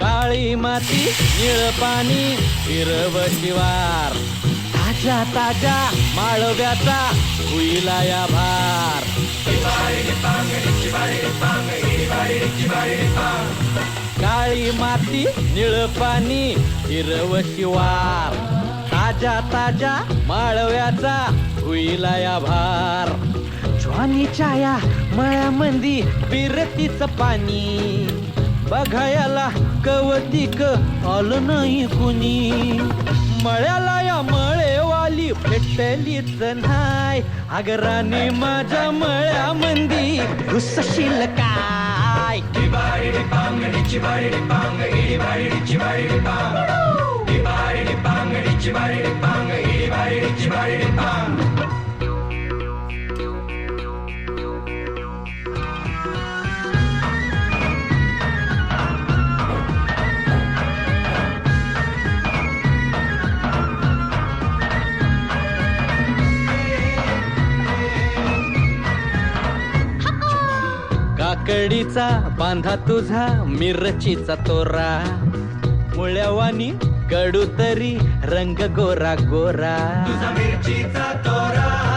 काळी माती निळ पाणी हिरव शिवार ताजा ताजा माळव्याचा हुईला या भार. काळी माती निळ पाणी हिरव शिवार ताजा ताजा माळव्याचा हुईला या भार. ज्वानीच्या या मळ्यामंदी बिरतीच पाणी. बघायला कवतिक आलं नाही कुणी. मळ्याला या मळेवाली भेटलीच नाय अगराने माझ्या मळ्यामंदी घुसशील काय? काकडीचा बांधा तुझा मिरचीचा तोरा. मुळ्यावानी कडू तरी रंग गोरा गोरा. तुझा मिरचीचा तोरा.